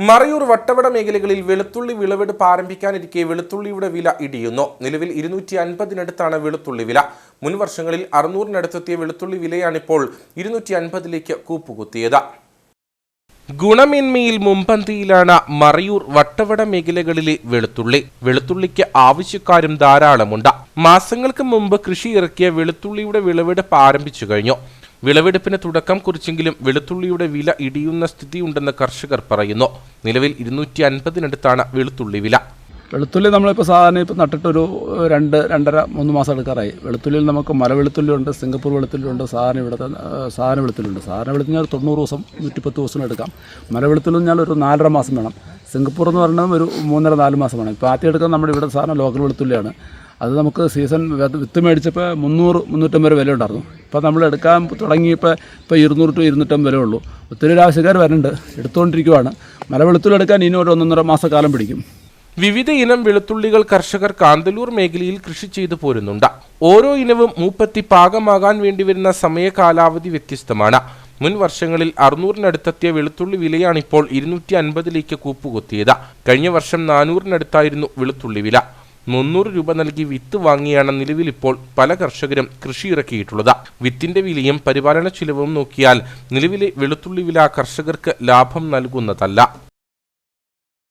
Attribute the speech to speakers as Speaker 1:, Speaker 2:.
Speaker 1: മറയൂർ വട്ടവട മേഖലകളിൽ വെളുത്തുള്ളി വിളവെടുപ്പ് ആരംഭിക്കാനിരിക്കെ വെളുത്തുള്ളിയുടെ വില ഇടിയുന്നു. നിലവിൽ ഇരുന്നൂറ്റി അൻപതിനടുത്താണ് വെളുത്തുള്ളി വില. മുൻ വർഷങ്ങളിൽ അറുന്നൂറിനടുത്തെത്തിയ വെളുത്തുള്ളി വിലയാണിപ്പോൾ ഇരുന്നൂറ്റി അൻപതിലേക്ക് കൂപ്പുകുത്തിയത്. ഗുണമേന്മയിൽ മുമ്പന്തിയിലാണ് മറയൂർ വട്ടവട മേഖലകളിലെ വെളുത്തുള്ളി. വെളുത്തുള്ളിക്ക് ആവശ്യക്കാരും ധാരാളമുണ്ട്. മാസങ്ങൾക്ക് മുമ്പ് കൃഷി ഇറക്കിയ വെളുത്തുള്ളിയുടെ വിളവെടുപ്പ് ആരംഭിച്ചു കഴിഞ്ഞു. വിളവെടുപ്പിന് തുടക്കം കുറിച്ചെങ്കിലും വെളുത്തുള്ളിയുടെ വില ഇടിയുന്ന സ്ഥിതിയുണ്ടെന്ന് കർഷകർ പറയുന്നു. നിലവിൽ ഇരുന്നൂറ്റി അൻപതിനടുത്താണ് വെളുത്തുള്ളി വില.
Speaker 2: വെളുത്തുള്ളി നമ്മളിപ്പോൾ സാധാരണ ഇപ്പോൾ നട്ടിട്ടൊരു രണ്ട് രണ്ടര മൂന്ന് മാസം എടുക്കാറായി. വെളുത്തുള്ളിയിൽ നമുക്ക് മല വെളുത്തുള്ളി ഉണ്ട് സിംഗപ്പൂർ വെളുത്തുള്ളി ഉണ്ട് സാധാരണ ഇവിടുത്തെ സാധാരണ വെളുത്തുള്ളി ഉണ്ട് സാധാരണ വെളുത്തുള്ളി ഒരു തൊണ്ണൂറ് ദിവസം നൂറ്റിപ്പത്ത് ദിവസം എടുക്കാം. മല വെളുത്തുള്ളി ഒരു നാലര മാസം വേണം. സിംഗപ്പൂർ എന്ന് പറയുന്നത് ഒരു മൂന്നര നാല് മാസം വേണം. ഇപ്പോൾ ആദ്യം എടുക്കുന്നത് നമ്മുടെ ഇവിടെ സാധാരണ ലോക്കൽ വെളുത്തുള്ളിയാണ്. അത് നമുക്ക് സീസൺ വിത്ത് മേടിച്ചപ്പോൾ മുന്നൂറ് മുന്നൂറ്റമ്പത് വില ഉണ്ടായിരുന്നു. ഇപ്പോൾ നമ്മൾ എടുക്കാൻ തുടങ്ങിയപ്പോൾ ഇപ്പോൾ ഇരുന്നൂറ് ടു ഇരുന്നൂറ്റമ്പത് വില ഉള്ളൂ. ഒത്തിരി ആവശ്യക്കാർ വരുന്നുണ്ട്. എടുത്തുകൊണ്ടിരിക്കുവാണ് മല വെളുത്തുള്ളി എടുക്കാൻ ഇനി ഒരു ഒന്നൊന്നര മാസക്കാലം പിടിക്കും.
Speaker 1: വിവിധ ഇനം വെളുത്തുള്ളികൾ കർഷകർ കാന്തല്ലൂർ മേഖലയിൽ കൃഷി ചെയ്തു പോരുന്നുണ്ട്. ഓരോ ഇനവും മൂപ്പത്തി പാകമാകാൻ വേണ്ടിവരുന്ന സമയ കാലാവധി വ്യത്യസ്തമാണ്. മുൻ വർഷങ്ങളിൽ അറുന്നൂറിനടുത്തെത്തിയ വെളുത്തുള്ളി വിലയാണിപ്പോൾ ഇരുന്നൂറ്റി അൻപതിലേക്ക് കൂപ്പുകുത്തിയത്. കഴിഞ്ഞ വർഷം നാനൂറിനടുത്തായിരുന്നു വെളുത്തുള്ളി വില. മുന്നൂറ് രൂപ നൽകി വിത്ത് വാങ്ങിയാണ് നിലവിലിപ്പോൾ പല കർഷകരും കൃഷി ഇറക്കിയിട്ടുള്ളത്. വിത്തിന്റെ വിലയും പരിപാലന ചിലവും നോക്കിയാൽ നിലവിലെ വെളുത്തുള്ളി വില കർഷകർക്ക് ലാഭം നൽകുന്നതല്ല.